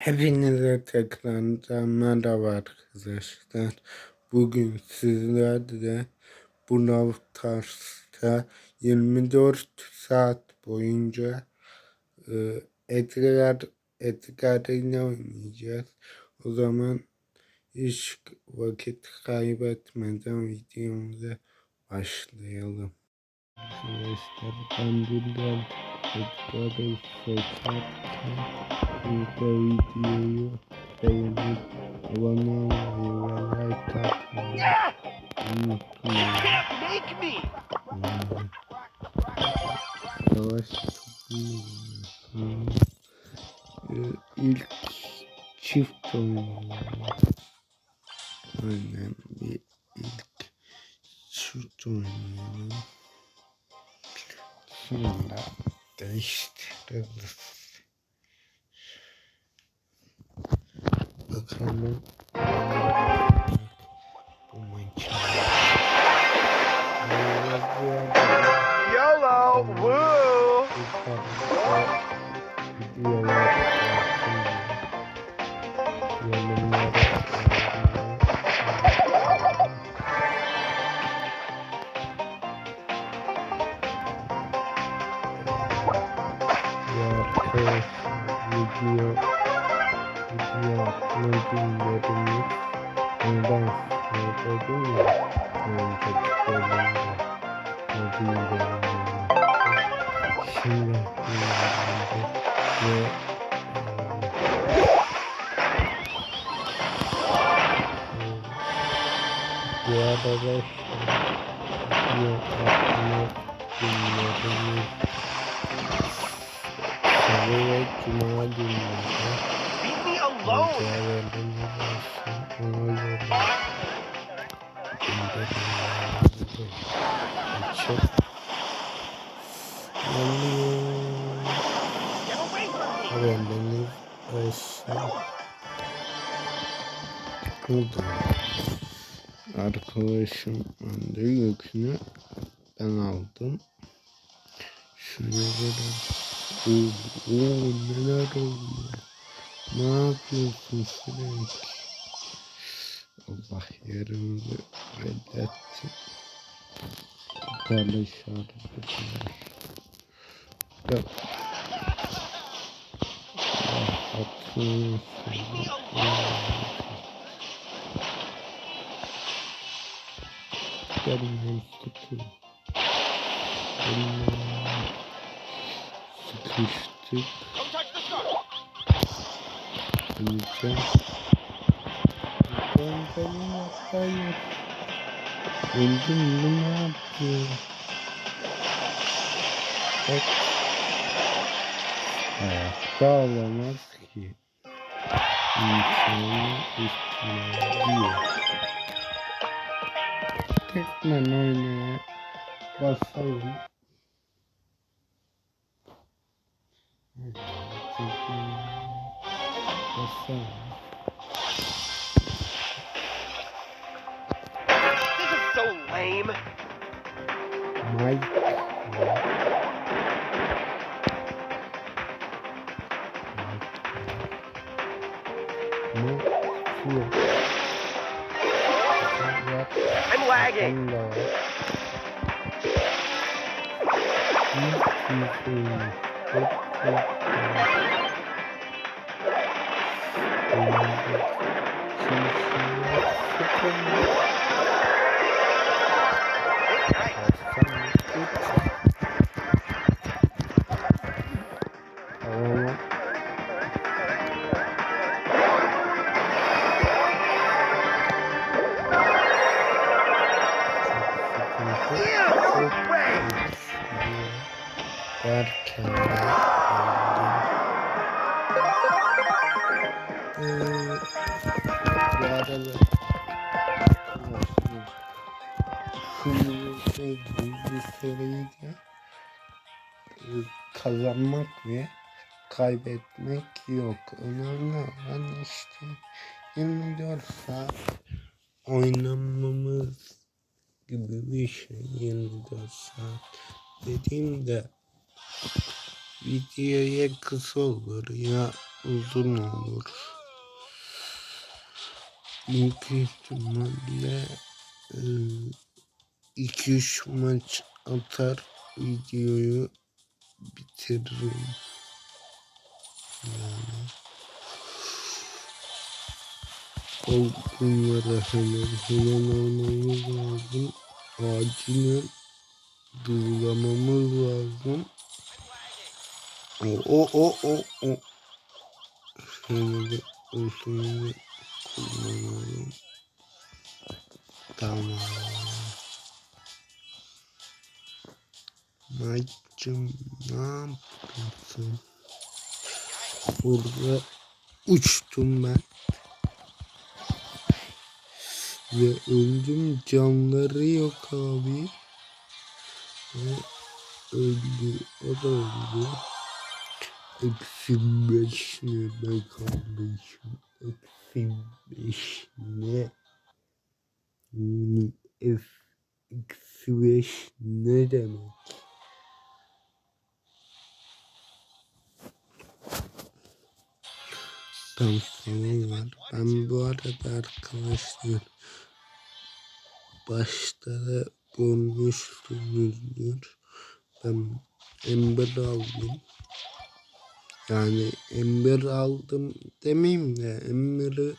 Hepinize tekrardan merhaba arkadaşlar. Bugün sizlerle Brawl Stars'ta 24 saat boyunca e, Edgar Edgar ile oynayacağız. O zaman hiç vakit kaybetmeden videomuza başlayalım. Arkadaşlar ben buradan Edgar'ı seçerken burada videoyu beğenip abone olmayı ve like atmayı unutmayın. can't make me! Yani, Savaş topluluğu Ee, ilk çift oynayalım. Aynen bir ilk çift oynayalım. Sonra değiştiririz. Bakalım. Bu maçı. Video video atmadığımlarımız ondan sonra değil mi? Çok bölümde Şimdi ve bu arada video atma günlerimiz Salı ve Cuma günleri! Mücadelemiz olsun ona. Arkadaşım önde yükünü ben aldım. Şuraya böyle Oo, neler oluyor? Ne yapıyorsun Frank? Allah yerimizi reddetti. İşaretler. Ya. Rahatını Gelin sıkın. Gelin. Don't touch the star! Öleceğim. Ben benim hayır. Öldüm mü ne yapıyor? Bak. Hayatta olamaz ki. İhtimali yok. Tekmen oynaya basalım. Basalım. This is so lame! Mike. Ne? Şu. I'm lagging! Allah. Tamam. Mm. Bir seriydi kazanmak ve kaybetmek yok. Önemli olan işte 24 saat oynamamız gibi bir şey 24 saat dediğimde videoya kısa olur ya uzun olur. Büyük ihtimalle 2-3 maç atar videoyu bitiririm. Yani. O bunlara hemen hemen almamız lazım. Acilen duyulamamız lazım. O o o o o. Şöyle bir olsun kullanalım. Tamam. Maçım ne yapıyorsun? Burada uçtum ben. Ve öldüm canları yok abi. Ve öldü. O da öldü. Eksi beş ne be kardeşim. Eksi beş ne? Eksi beş ne demek? Sorun var. Ben bu arada arkadaşlar başta da görmüşsünüzdür. Ben Ember aldım. Yani Ember aldım demeyeyim de Ember'ı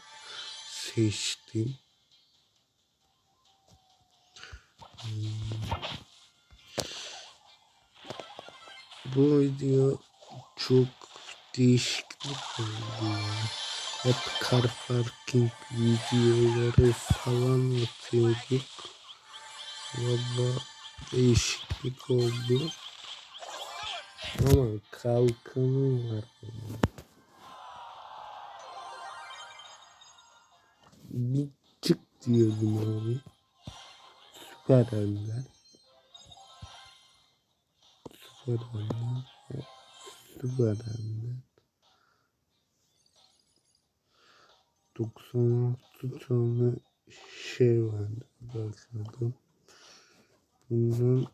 seçtim. Bu video çok değişiklik oldu. Hep car parking videoları falan atıyorduk. Valla değişiklik oldu. Ama kalkanı var. Bir çık diyordum abi. Süper Ender. Süper Ender. Süper Ender. 96 tane şey vardı. Bakalım. Bundan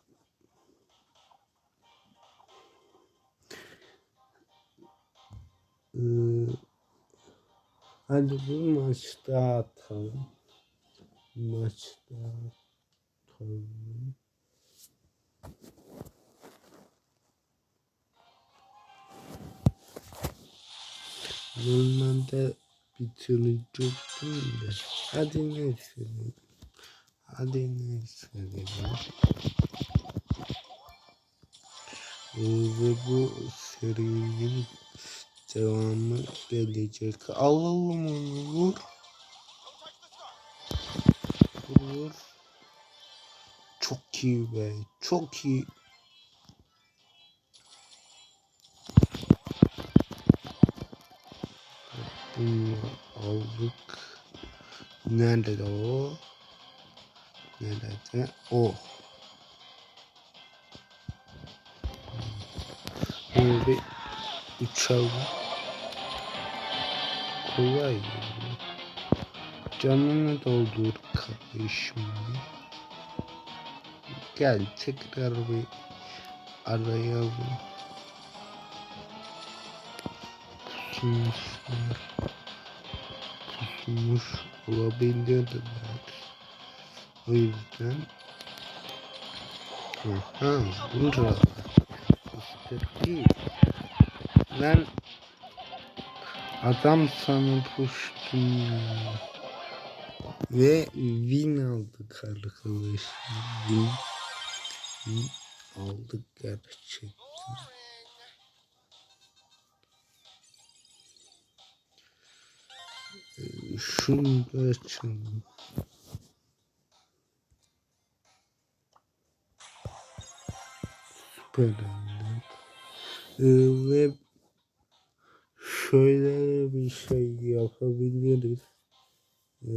Ee, hadi bir maç daha atalım. Maç daha atalım. Normalde bitirecektim de. Hadi neyse. Hadi neyse. Ee, ve bu serinin devamı gelecek. Alalım onu vur. Vur. Çok iyi be. Çok iyi. Nerede o? Nerede? O. Böyle bir uçalım. Kolay yani. Canını doldur kardeşim. Gel tekrar bir arayalım. Pusmuşlar. Pusmuş olabilirler. O yüzden Aha, burada. İşte değil. Ben adam sana puştum ya. Ve win aldık arkadaşlar. Win, win aldık gerçekten. Şunu da açalım. Süper. Ee, ve şöyle bir şey yapabiliriz. Ee,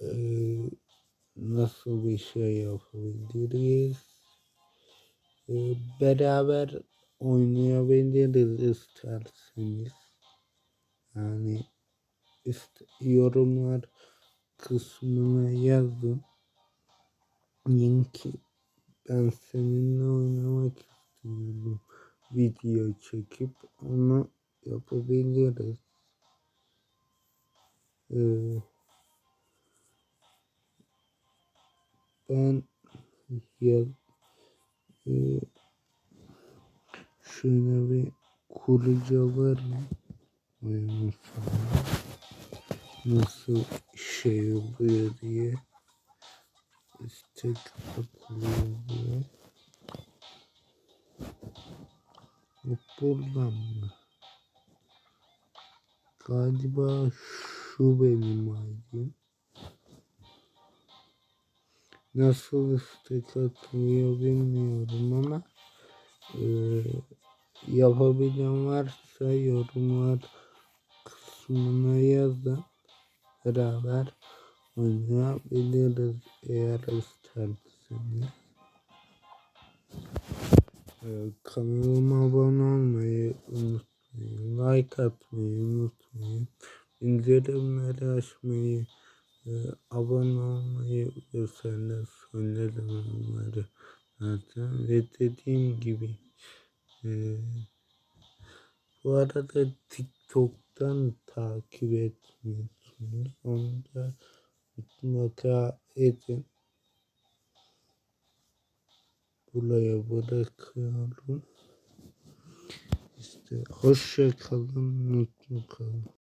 e, nasıl bir şey yapabiliriz? Ee, beraber oynayabiliriz isterseniz. Yani ist yorumlar kısmına yazın. Linki ben seninle oynamak istiyorum. video çekip onu yapabiliriz. Ee, ben ya e, şöyle bir kurcalarım oyunu sana nasıl şey oluyor diye istek atılıyor Bu buradan mı? Galiba şu benim aydın. Nasıl istek atılıyor bilmiyorum ama eee yapabilen varsa yorumlar kısmına yazın. Beraber oynayabiliriz eğer isterseniz. Ee, kanalıma abone olmayı unutmayın. Like atmayı unutmayın. Bildirimleri açmayı, e, abone olmayı vesaire söylerim onları zaten. Ve dediğim gibi e, bu arada TikTok'tan takip etmiyorsunuz. Onu da mutlaka edin. Buraya bırakıyorum. İşte hoşça kalın, mutlu kalın.